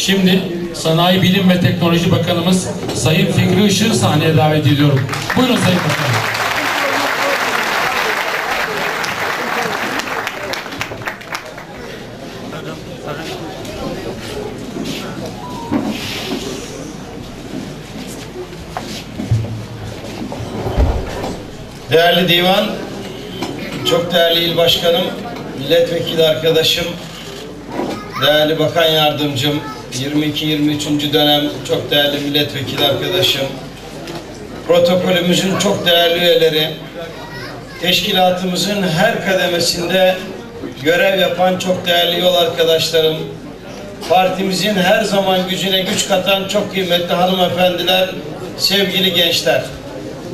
Şimdi Sanayi Bilim ve Teknoloji Bakanımız Sayın Fikri Işık'ı sahneye davet ediyorum. Buyurun Sayın Bakanım. Değerli divan, çok değerli il başkanım, milletvekili arkadaşım, değerli bakan yardımcım, 22-23. dönem çok değerli milletvekili arkadaşım, protokolümüzün çok değerli üyeleri, teşkilatımızın her kademesinde görev yapan çok değerli yol arkadaşlarım, partimizin her zaman gücüne güç katan çok kıymetli hanımefendiler, sevgili gençler.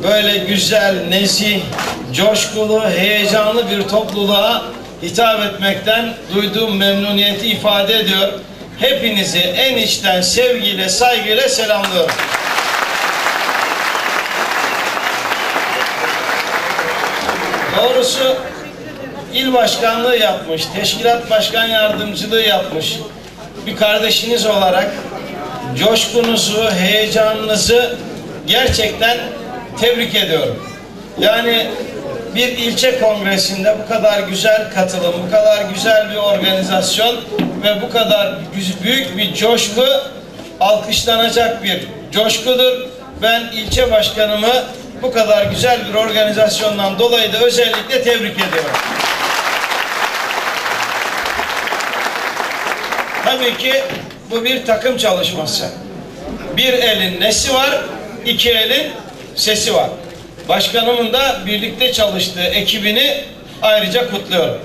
Böyle güzel, nezih, coşkulu, heyecanlı bir topluluğa hitap etmekten duyduğum memnuniyeti ifade ediyor. Hepinizi en içten sevgiyle, saygıyla selamlıyorum. Doğrusu il başkanlığı yapmış, teşkilat başkan yardımcılığı yapmış bir kardeşiniz olarak coşkunuzu, heyecanınızı gerçekten tebrik ediyorum. Yani bir ilçe kongresinde bu kadar güzel katılım, bu kadar güzel bir organizasyon ve bu kadar büyük bir coşku alkışlanacak bir coşkudur. Ben ilçe başkanımı bu kadar güzel bir organizasyondan dolayı da özellikle tebrik ediyorum. Tabii ki bu bir takım çalışması. Bir elin nesi var, iki elin sesi var. Başkanımın da birlikte çalıştığı ekibini ayrıca kutluyorum.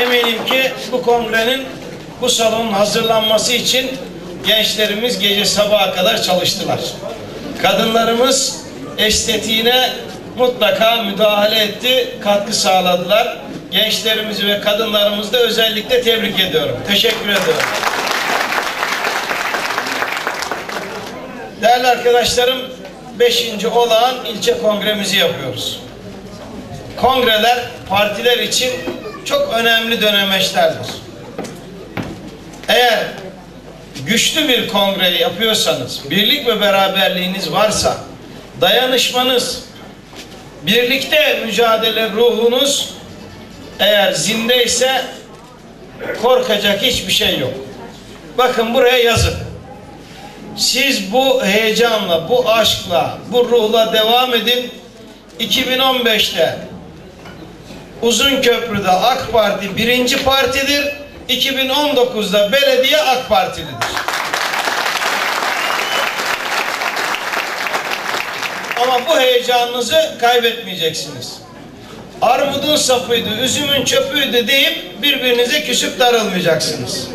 Eminim ki bu kongrenin bu salonun hazırlanması için gençlerimiz gece sabaha kadar çalıştılar. Kadınlarımız estetiğine mutlaka müdahale etti, katkı sağladılar. Gençlerimizi ve kadınlarımızı da özellikle tebrik ediyorum. Teşekkür ediyorum. Değerli arkadaşlarım, 5. olağan ilçe kongremizi yapıyoruz. Kongreler partiler için çok önemli dönemeçlerdir. Eğer güçlü bir kongre yapıyorsanız, birlik ve beraberliğiniz varsa, dayanışmanız, birlikte mücadele ruhunuz eğer zindeyse korkacak hiçbir şey yok. Bakın buraya yazın. Siz bu heyecanla, bu aşkla, bu ruhla devam edin. 2015'te Uzun Köprü'de AK Parti birinci partidir. 2019'da belediye AK Partilidir. Ama bu heyecanınızı kaybetmeyeceksiniz. Armudun sapıydı, üzümün çöpüydü deyip birbirinize küsüp darılmayacaksınız.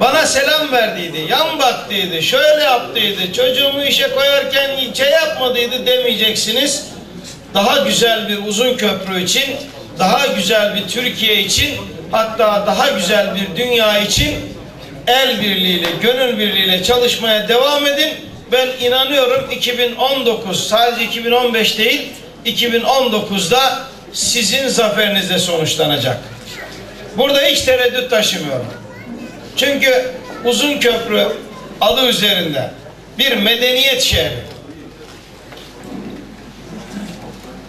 Bana selam verdiydi, yan baktıydı, şöyle yaptıydı, çocuğumu işe koyarken şey yapmadıydı demeyeceksiniz. Daha güzel bir uzun köprü için, daha güzel bir Türkiye için, hatta daha güzel bir dünya için el birliğiyle, gönül birliğiyle çalışmaya devam edin. Ben inanıyorum 2019 sadece 2015 değil 2019'da sizin zaferinizle sonuçlanacak. Burada hiç tereddüt taşımıyorum. Çünkü uzun köprü adı üzerinde bir medeniyet şehri.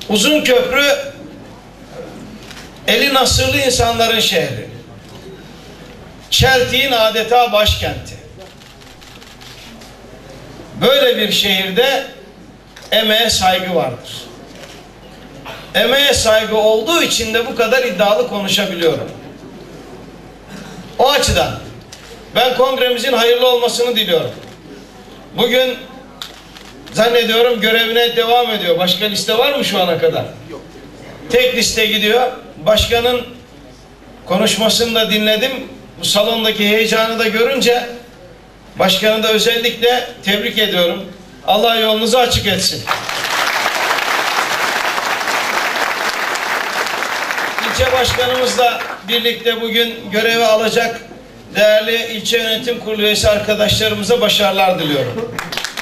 Uzun köprü eli nasırlı insanların şehri. Çeltik'in adeta başkenti. Böyle bir şehirde emeğe saygı vardır. Emeğe saygı olduğu için de bu kadar iddialı konuşabiliyorum. O açıdan ben kongremizin hayırlı olmasını diliyorum. Bugün zannediyorum görevine devam ediyor. Başka liste var mı şu ana kadar? Yok. Tek liste gidiyor. Başkanın konuşmasını da dinledim. Bu salondaki heyecanı da görünce başkanı da özellikle tebrik ediyorum. Allah yolunuzu açık etsin. İlçe başkanımızla birlikte bugün görevi alacak değerli ilçe yönetim kurulu üyesi arkadaşlarımıza başarılar diliyorum.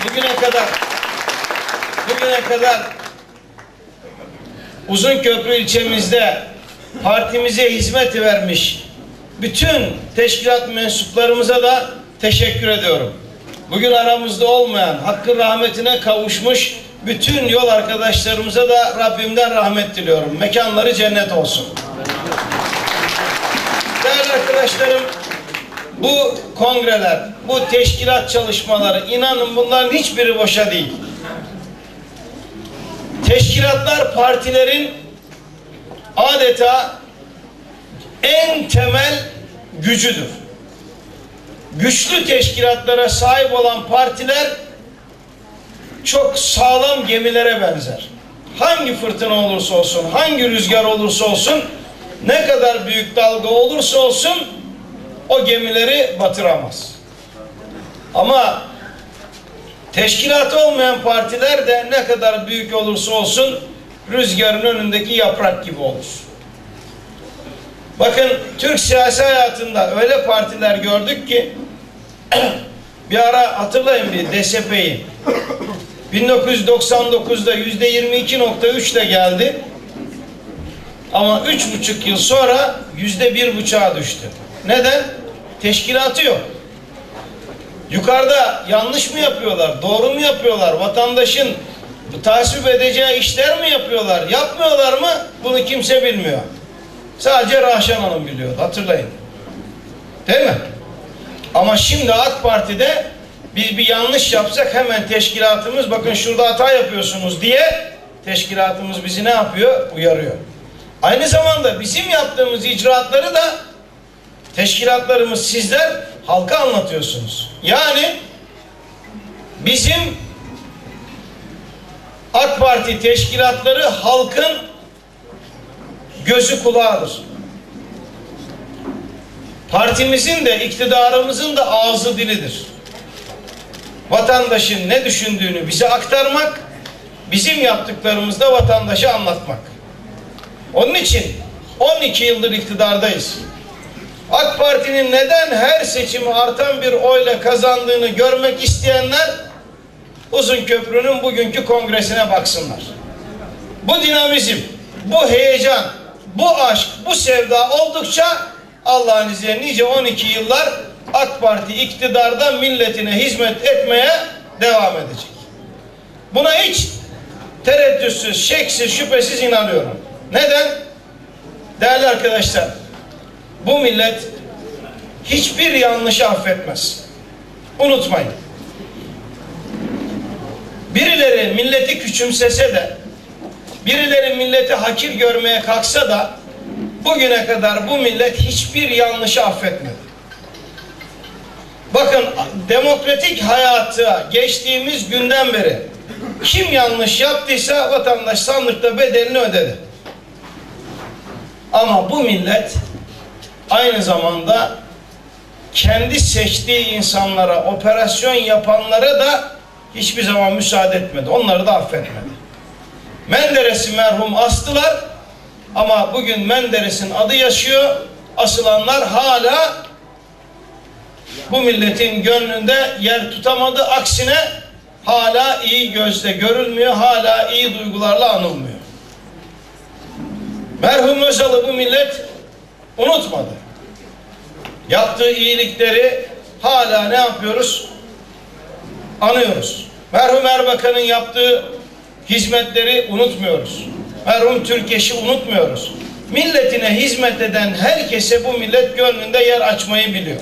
Bugüne kadar bugüne kadar Uzunköprü ilçemizde partimize hizmet vermiş bütün teşkilat mensuplarımıza da teşekkür ediyorum. Bugün aramızda olmayan, hakkın rahmetine kavuşmuş bütün yol arkadaşlarımıza da Rabbimden rahmet diliyorum. Mekanları cennet olsun. Değerli arkadaşlarım, bu kongreler, bu teşkilat çalışmaları inanın bunların hiçbiri boşa değil. Teşkilatlar partilerin adeta en temel gücüdür. Güçlü teşkilatlara sahip olan partiler çok sağlam gemilere benzer. Hangi fırtına olursa olsun, hangi rüzgar olursa olsun, ne kadar büyük dalga olursa olsun o gemileri batıramaz. Ama teşkilatı olmayan partiler de ne kadar büyük olursa olsun rüzgarın önündeki yaprak gibi olur. Bakın Türk siyasi hayatında öyle partiler gördük ki bir ara hatırlayın bir DSP'yi 1999'da yüzde 22.3 ile geldi ama üç buçuk yıl sonra yüzde bir buçuğa düştü. Neden? Teşkilatı yok. Yukarıda yanlış mı yapıyorlar, doğru mu yapıyorlar, vatandaşın tasvip edeceği işler mi yapıyorlar, yapmıyorlar mı? Bunu kimse bilmiyor. Sadece Rahşan Hanım biliyor, hatırlayın. Değil mi? Ama şimdi AK Parti'de biz bir yanlış yapsak hemen teşkilatımız bakın şurada hata yapıyorsunuz diye teşkilatımız bizi ne yapıyor? Uyarıyor. Aynı zamanda bizim yaptığımız icraatları da teşkilatlarımız sizler halka anlatıyorsunuz. Yani bizim AK Parti teşkilatları halkın gözü kulağıdır. Partimizin de iktidarımızın da ağzı dilidir. Vatandaşın ne düşündüğünü bize aktarmak, bizim yaptıklarımızı da vatandaşa anlatmak. Onun için 12 yıldır iktidardayız. AK Parti'nin neden her seçimi artan bir oyla kazandığını görmek isteyenler Uzun Köprü'nün bugünkü kongresine baksınlar. Bu dinamizm, bu heyecan, bu aşk, bu sevda oldukça Allah'ın izniyle nice 12 yıllar AK Parti iktidarda milletine hizmet etmeye devam edecek. Buna hiç tereddütsüz, şeksiz, şüphesiz inanıyorum. Neden? Değerli arkadaşlar, bu millet hiçbir yanlışı affetmez. Unutmayın. Birileri milleti küçümsese de, birileri milleti hakir görmeye kalksa da, bugüne kadar bu millet hiçbir yanlışı affetmedi. Bakın demokratik hayatı geçtiğimiz günden beri kim yanlış yaptıysa vatandaş sandıkta bedelini ödedi. Ama bu millet aynı zamanda kendi seçtiği insanlara, operasyon yapanlara da hiçbir zaman müsaade etmedi. Onları da affetmedi. Menderes'i merhum astılar ama bugün Menderes'in adı yaşıyor. Asılanlar hala bu milletin gönlünde yer tutamadı. Aksine hala iyi gözle görülmüyor, hala iyi duygularla anılmıyor. Merhum Özal'ı bu millet unutmadı. Yaptığı iyilikleri hala ne yapıyoruz? Anıyoruz. Merhum Erbakan'ın yaptığı hizmetleri unutmuyoruz. Merhum Türkeş'i unutmuyoruz. Milletine hizmet eden herkese bu millet gönlünde yer açmayı biliyor.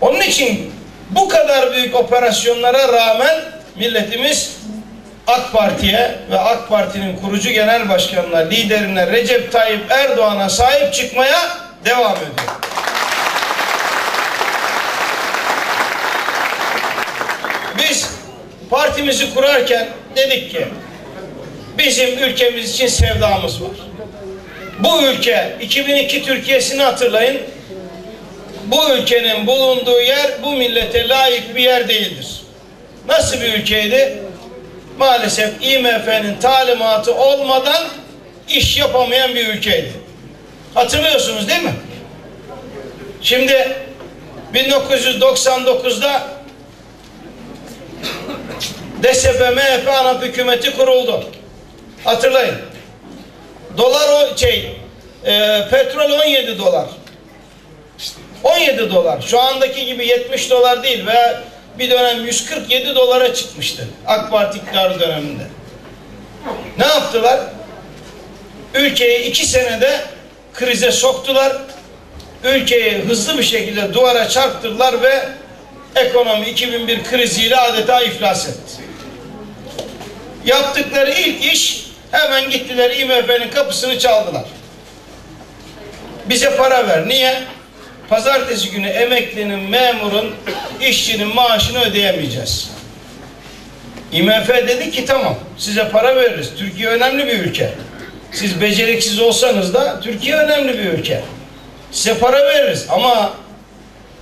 Onun için bu kadar büyük operasyonlara rağmen milletimiz AK Parti'ye ve AK Parti'nin kurucu genel başkanına, liderine Recep Tayyip Erdoğan'a sahip çıkmaya devam ediyor. Biz partimizi kurarken dedik ki bizim ülkemiz için sevdamız var. Bu ülke 2002 Türkiye'sini hatırlayın. Bu ülkenin bulunduğu yer bu millete layık bir yer değildir. Nasıl bir ülkeydi? Maalesef IMF'nin talimatı olmadan iş yapamayan bir ülkeydi. Hatırlıyorsunuz değil mi? Şimdi 1999'da DSP MHP ANAP hükümeti kuruldu. Hatırlayın. Dolar o şey e, petrol 17 dolar. 17 dolar. Şu andaki gibi 70 dolar değil ve bir dönem 147 dolara çıkmıştı. AK Parti iktidarı döneminde. Ne yaptılar? Ülkeyi iki senede krize soktular. Ülkeyi hızlı bir şekilde duvara çarptırdılar ve ekonomi 2001 kriziyle adeta iflas etti. Yaptıkları ilk iş hemen gittiler IMF'nin kapısını çaldılar. Bize para ver. Niye? Pazartesi günü emeklinin, memurun, işçinin maaşını ödeyemeyeceğiz. IMF dedi ki tamam size para veririz. Türkiye önemli bir ülke. Siz beceriksiz olsanız da Türkiye önemli bir ülke. Size para veririz ama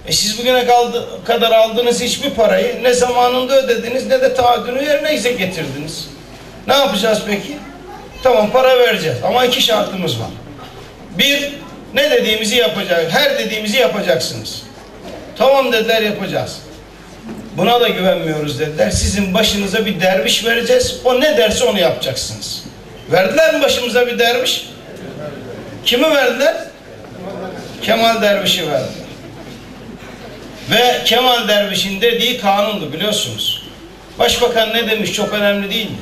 e siz bugüne kaldı, kadar aldığınız hiçbir parayı ne zamanında ödediniz ne de taahhüdünü yerine getirdiniz. Ne yapacağız peki? Tamam para vereceğiz ama iki şartımız var. Bir, ne dediğimizi yapacak, her dediğimizi yapacaksınız. Tamam dediler yapacağız. Buna da güvenmiyoruz dediler. Sizin başınıza bir derviş vereceğiz. O ne derse onu yapacaksınız. Verdiler mi başımıza bir derviş? Kimi verdiler? Kemal Derviş'i verdiler. Ve Kemal Derviş'in dediği kanundu biliyorsunuz. Başbakan ne demiş çok önemli değil mi?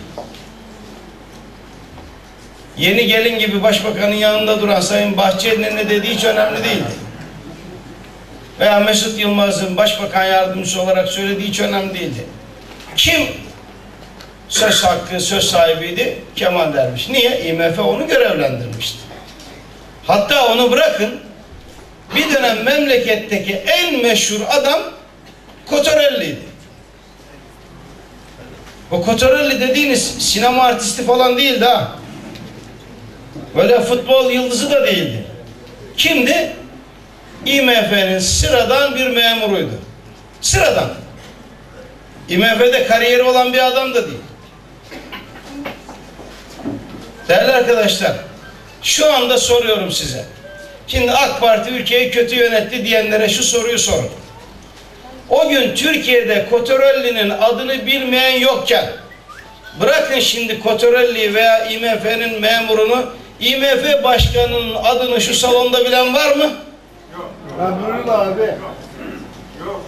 Yeni gelin gibi başbakanın yanında duran Sayın Bahçeli'nin ne dediği hiç önemli değildi. Veya Mesut Yılmaz'ın başbakan yardımcısı olarak söylediği hiç önemli değildi. Kim söz hakkı, söz sahibiydi? Kemal Derviş. Niye? IMF onu görevlendirmişti. Hatta onu bırakın, bir dönem memleketteki en meşhur adam Kotorelli'ydi. O Kotorelli dediğiniz sinema artisti falan değildi ha. Böyle futbol yıldızı da değildi. Kimdi? IMF'nin sıradan bir memuruydu. Sıradan. IMF'de kariyeri olan bir adam da değil. Değerli arkadaşlar, şu anda soruyorum size. Şimdi AK Parti ülkeyi kötü yönetti diyenlere şu soruyu sorun. O gün Türkiye'de Kotorelli'nin adını bilmeyen yokken bırakın şimdi Kotorelli veya IMF'nin memurunu IMF başkanının adını şu salonda bilen var mı? Ben buyurun abi. Yok.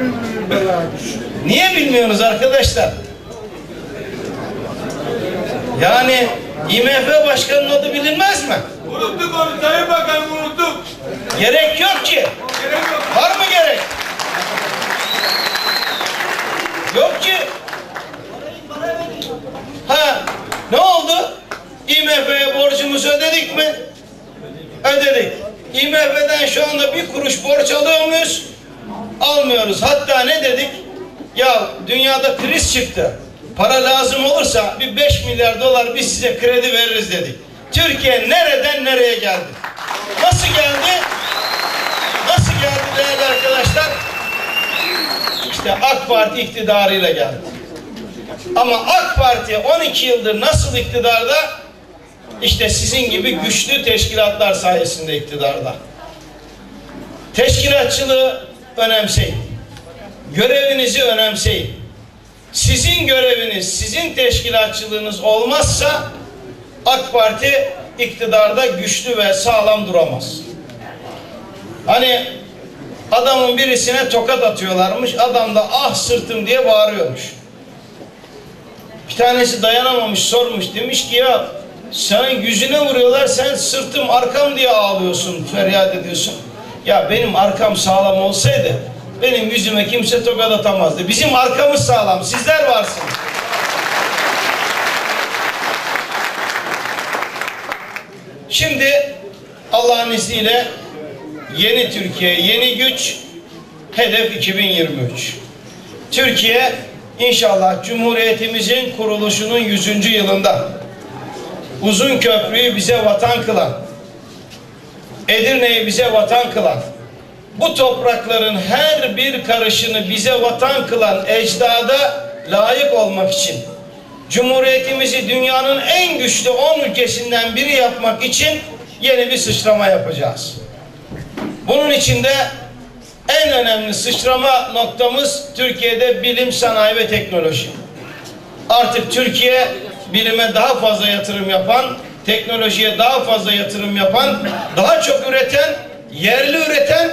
Buyurun ben abi. Niye bilmiyorsunuz arkadaşlar? Yani IMF başkanının adı bilinmez mi? Unuttuk onu Sayın Bakanım unuttuk. Gerek yok ki. Gerek yok. Var mı gerek? Yok ki. Ha, ne oldu? IMF'ye borcumuzu ödedik mi? Ödedik. IMF'den şu anda bir kuruş borç alıyor muyuz? Almıyoruz. Hatta ne dedik? Ya dünyada kriz çıktı. Para lazım olursa bir 5 milyar dolar biz size kredi veririz dedik. Türkiye nereden nereye geldi? Nasıl geldi? Nasıl geldi değerli arkadaşlar? İşte AK Parti iktidarıyla geldi. Ama AK Parti 12 yıldır nasıl iktidarda? İşte sizin gibi güçlü teşkilatlar sayesinde iktidarda. Teşkilatçılığı önemseyin. Görevinizi önemseyin. Sizin göreviniz, sizin teşkilatçılığınız olmazsa AK Parti iktidarda güçlü ve sağlam duramaz. Hani adamın birisine tokat atıyorlarmış. Adam da ah sırtım diye bağırıyormuş. Bir tanesi dayanamamış sormuş. Demiş ki ya sana yüzüne vuruyorlar sen sırtım arkam diye ağlıyorsun feryat ediyorsun. Ya benim arkam sağlam olsaydı benim yüzüme kimse tokat atamazdı. Bizim arkamız sağlam. Sizler varsınız. Şimdi Allah'ın izniyle yeni Türkiye, yeni güç, hedef 2023. Türkiye inşallah Cumhuriyetimizin kuruluşunun 100. yılında uzun köprüyü bize vatan kılan, Edirne'yi bize vatan kılan, bu toprakların her bir karışını bize vatan kılan ecdada layık olmak için Cumhuriyetimizi dünyanın en güçlü 10 ülkesinden biri yapmak için yeni bir sıçrama yapacağız. Bunun içinde en önemli sıçrama noktamız Türkiye'de bilim, sanayi ve teknoloji. Artık Türkiye bilime daha fazla yatırım yapan, teknolojiye daha fazla yatırım yapan, daha çok üreten, yerli üreten,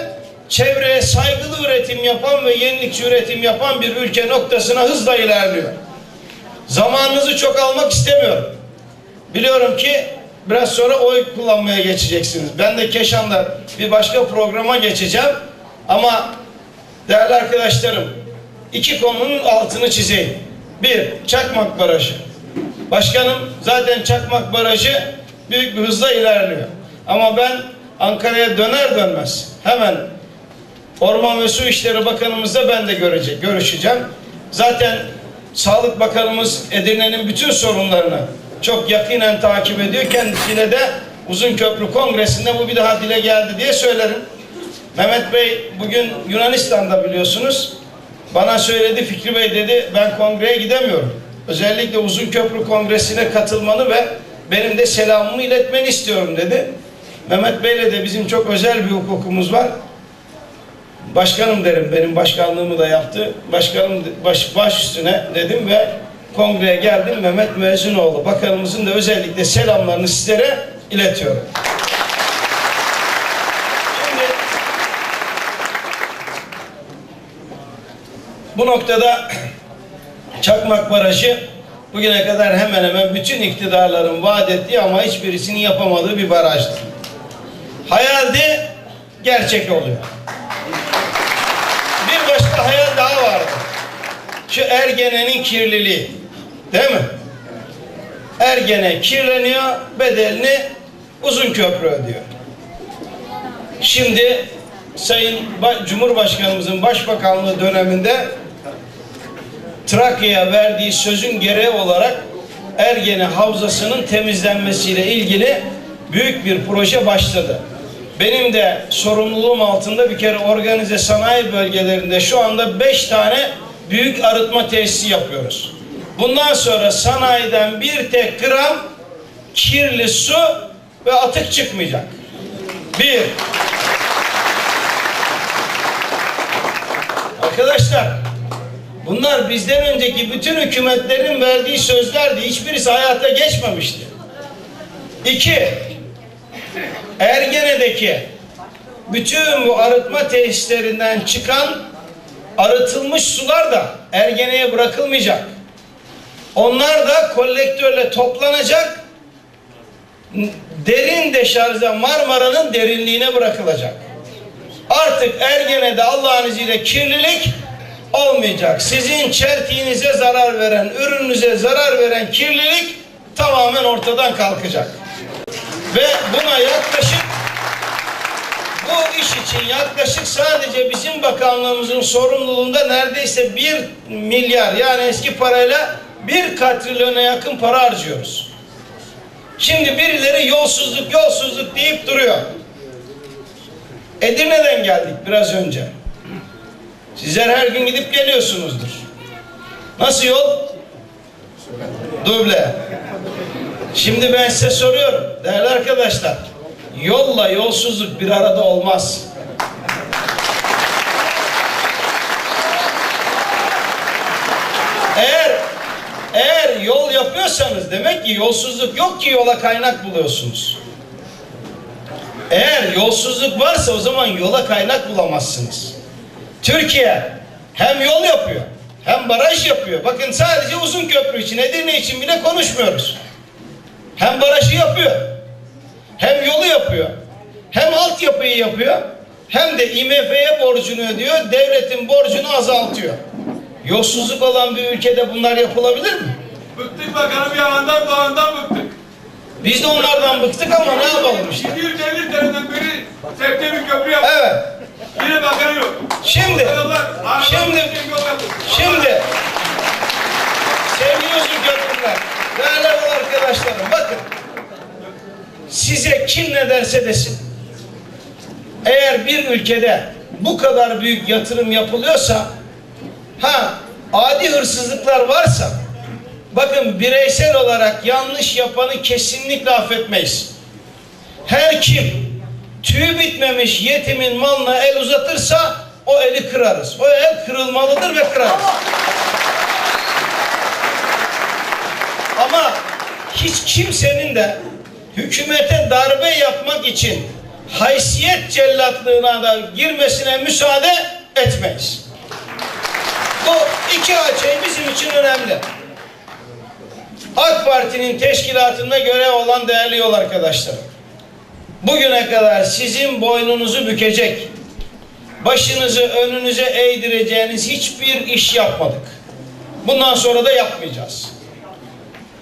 çevreye saygılı üretim yapan ve yenilikçi üretim yapan bir ülke noktasına hızla ilerliyor. Zamanınızı çok almak istemiyorum. Biliyorum ki biraz sonra oy kullanmaya geçeceksiniz. Ben de Keşan'da bir başka programa geçeceğim. Ama değerli arkadaşlarım iki konunun altını çizeyim. Bir, Çakmak Barajı. Başkanım zaten Çakmak Barajı büyük bir hızla ilerliyor. Ama ben Ankara'ya döner dönmez hemen Orman ve Su İşleri Bakanımızla ben de görecek, görüşeceğim. Zaten Sağlık Bakanımız Edirne'nin bütün sorunlarını çok yakinen takip ediyor. Kendisiyle de Uzun Köprü Kongresi'nde bu bir daha dile geldi diye söylerim. Mehmet Bey bugün Yunanistan'da biliyorsunuz. Bana söyledi Fikri Bey dedi ben kongreye gidemiyorum. Özellikle Uzun Köprü Kongresi'ne katılmanı ve benim de selamımı iletmeni istiyorum dedi. Mehmet Bey'le de bizim çok özel bir hukukumuz var. Başkanım derim benim başkanlığımı da yaptı. Başkanım baş, baş üstüne dedim ve kongreye geldim. Mehmet Müezzinoğlu bakanımızın da özellikle selamlarını sizlere iletiyorum. Şimdi bu noktada Çakmak Barajı bugüne kadar hemen hemen bütün iktidarların vaat ettiği ama hiçbirisinin yapamadığı bir barajdır. Hayaldi, gerçek oluyor. Bir başka hayal daha vardı. Şu Ergene'nin kirliliği. Değil mi? Ergene kirleniyor, bedelini uzun köprü ödüyor. Şimdi Sayın Ba- Cumhurbaşkanımızın başbakanlığı döneminde Trakya'ya verdiği sözün gereği olarak Ergene Havzası'nın temizlenmesiyle ilgili büyük bir proje başladı. Benim de sorumluluğum altında bir kere organize sanayi bölgelerinde şu anda beş tane büyük arıtma tesisi yapıyoruz. Bundan sonra sanayiden bir tek gram kirli su ve atık çıkmayacak. Bir. Arkadaşlar bunlar bizden önceki bütün hükümetlerin verdiği sözlerdi. Hiçbirisi hayata geçmemişti. İki. Ergene'deki bütün bu arıtma tesislerinden çıkan arıtılmış sular da Ergene'ye bırakılmayacak. Onlar da kolektörle toplanacak. Derin deşarja Marmara'nın derinliğine bırakılacak. Artık Ergene'de Allah'ın izniyle kirlilik olmayacak. Sizin çeltiğinize zarar veren, ürününüze zarar veren kirlilik tamamen ortadan kalkacak. Ve buna yaklaşık bu iş için yaklaşık sadece bizim bakanlığımızın sorumluluğunda neredeyse bir milyar yani eski parayla bir katrilyona yakın para harcıyoruz. Şimdi birileri yolsuzluk yolsuzluk deyip duruyor. Edirne'den geldik biraz önce. Sizler her gün gidip geliyorsunuzdur. Nasıl yol? Duble. Şimdi ben size soruyorum değerli arkadaşlar. Yolla yolsuzluk bir arada olmaz. Eğer eğer yol yapıyorsanız demek ki yolsuzluk yok ki yola kaynak buluyorsunuz. Eğer yolsuzluk varsa o zaman yola kaynak bulamazsınız. Türkiye hem yol yapıyor hem baraj yapıyor. Bakın sadece uzun köprü için Edirne için bile konuşmuyoruz. Hem barajı yapıyor. Hem yolu yapıyor. Hem altyapıyı yapıyor. Hem de IMF'ye borcunu ödüyor. Devletin borcunu azaltıyor. Yolsuzluk olan bir ülkede bunlar yapılabilir mi? Bıktık bakanım yalandan dolandan bıktık. Biz de onlardan bıktık ama ne yapalım işte. 250 seneden beri septe bir köprü yaptık. Evet. Yine bakan yok. Şimdi, şimdi, yaptık. şimdi sevgili köprüler, değerli arkadaşlarım bakın size kim ne derse desin eğer bir ülkede bu kadar büyük yatırım yapılıyorsa ha adi hırsızlıklar varsa bakın bireysel olarak yanlış yapanı kesinlikle affetmeyiz. Her kim tüyü bitmemiş yetimin malına el uzatırsa o eli kırarız. O el kırılmalıdır ve kırarız. Ama hiç kimsenin de hükümete darbe yapmak için haysiyet cellatlığına da girmesine müsaade etmeyiz. Bu iki şey bizim için önemli. AK Parti'nin teşkilatında görev olan değerli yol arkadaşlarım. Bugüne kadar sizin boynunuzu bükecek, başınızı önünüze eğdireceğiniz hiçbir iş yapmadık. Bundan sonra da yapmayacağız.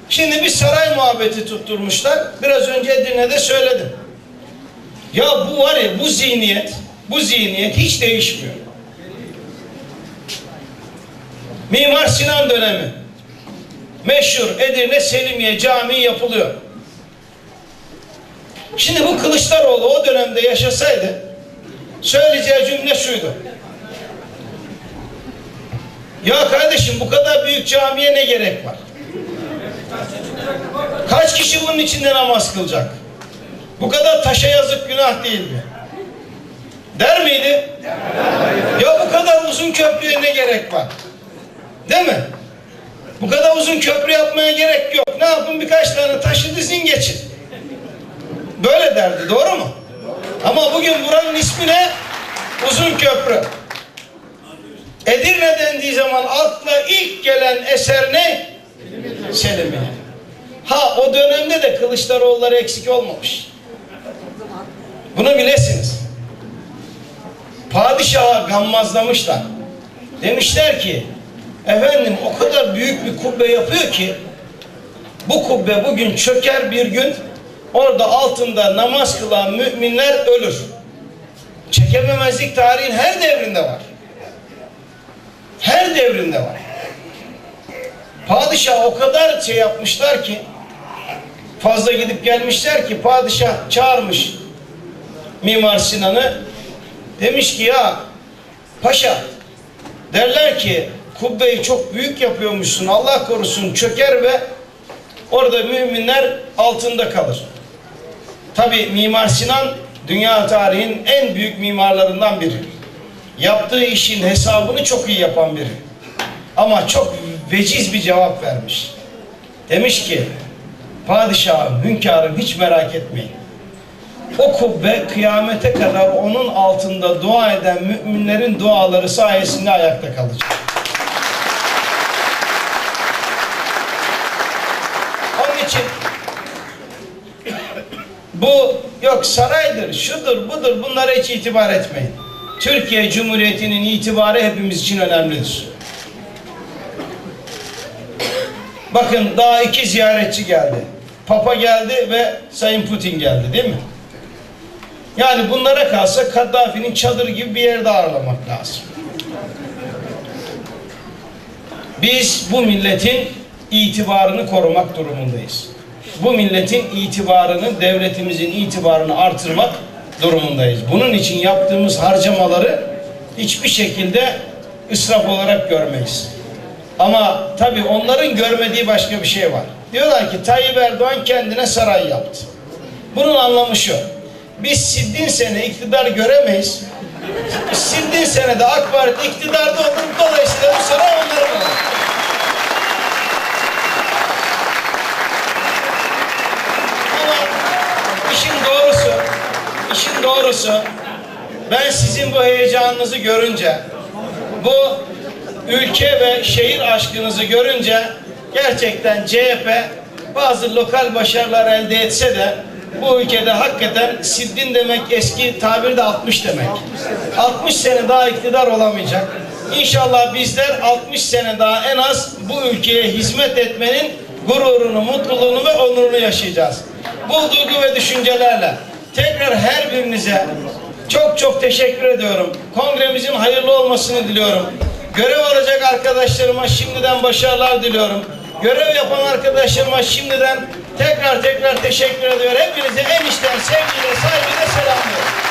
Şimdi bir saray muhabbeti tutturmuşlar. Biraz önce Edirne'de söyledim. Ya bu var ya bu zihniyet, bu zihniyet hiç değişmiyor. Mimar Sinan dönemi. Meşhur Edirne Selimiye Camii yapılıyor. Şimdi bu Kılıçdaroğlu o dönemde yaşasaydı söyleyeceği cümle şuydu. Ya kardeşim bu kadar büyük camiye ne gerek var? Kaç kişi bunun içinde namaz kılacak? Bu kadar taşa yazık günah değil mi? Der miydi? Ya bu kadar uzun köprüye ne gerek var? Değil mi? Bu kadar uzun köprü yapmaya gerek yok. Ne yapın birkaç tane taşı dizin geçin. Böyle derdi doğru mu? Ama bugün buranın ismi ne? Uzun köprü. Edirne dendiği zaman akla ilk gelen eser ne? Selimiye. Ha o dönemde de Kılıçdaroğulları eksik olmamış. Bunu bilesiniz. Padişaha gammazlamışlar. Demişler ki efendim o kadar büyük bir kubbe yapıyor ki bu kubbe bugün çöker bir gün orada altında namaz kılan müminler ölür. Çekememezlik tarihin her devrinde var. Her devrinde var. Padişah o kadar şey yapmışlar ki fazla gidip gelmişler ki padişah çağırmış Mimar Sinan'ı demiş ki ya paşa derler ki kubbeyi çok büyük yapıyormuşsun Allah korusun çöker ve orada müminler altında kalır. Tabi Mimar Sinan dünya tarihinin en büyük mimarlarından biri. Yaptığı işin hesabını çok iyi yapan biri. Ama çok veciz bir cevap vermiş. Demiş ki padişahım, hünkârım hiç merak etmeyin. O kubbe kıyamete kadar onun altında dua eden müminlerin duaları sayesinde ayakta kalacak. Onun için bu yok saraydır, şudur, budur bunlara hiç itibar etmeyin. Türkiye Cumhuriyeti'nin itibarı hepimiz için önemlidir. Bakın daha iki ziyaretçi geldi. Papa geldi ve Sayın Putin geldi değil mi? Yani bunlara kalsa Kaddafi'nin çadırı gibi bir yerde ağırlamak lazım. Biz bu milletin itibarını korumak durumundayız. Bu milletin itibarını, devletimizin itibarını artırmak durumundayız. Bunun için yaptığımız harcamaları hiçbir şekilde israf olarak görmeyiz. Ama tabii onların görmediği başka bir şey var. Diyorlar ki Tayyip Erdoğan kendine saray yaptı. Bunun anlamı şu. Biz Siddin sene iktidar göremeyiz. Siddin senede AK Parti iktidarda olur. Dolayısıyla bu saray onların olur. Ama işin doğrusu, işin doğrusu ben sizin bu heyecanınızı görünce, bu ülke ve şehir aşkınızı görünce gerçekten CHP bazı lokal başarılar elde etse de bu ülkede hakikaten Siddin demek eski tabirde 60 demek. 60 sene daha iktidar olamayacak. İnşallah bizler 60 sene daha en az bu ülkeye hizmet etmenin gururunu, mutluluğunu ve onurunu yaşayacağız. Bu duygu ve düşüncelerle tekrar her birinize çok çok teşekkür ediyorum. Kongremizin hayırlı olmasını diliyorum. Görev alacak arkadaşlarıma şimdiden başarılar diliyorum. Görev yapan arkadaşlarıma şimdiden tekrar tekrar teşekkür ediyorum. Hepinize en içten sevgiyle, saygıyla selamlıyorum.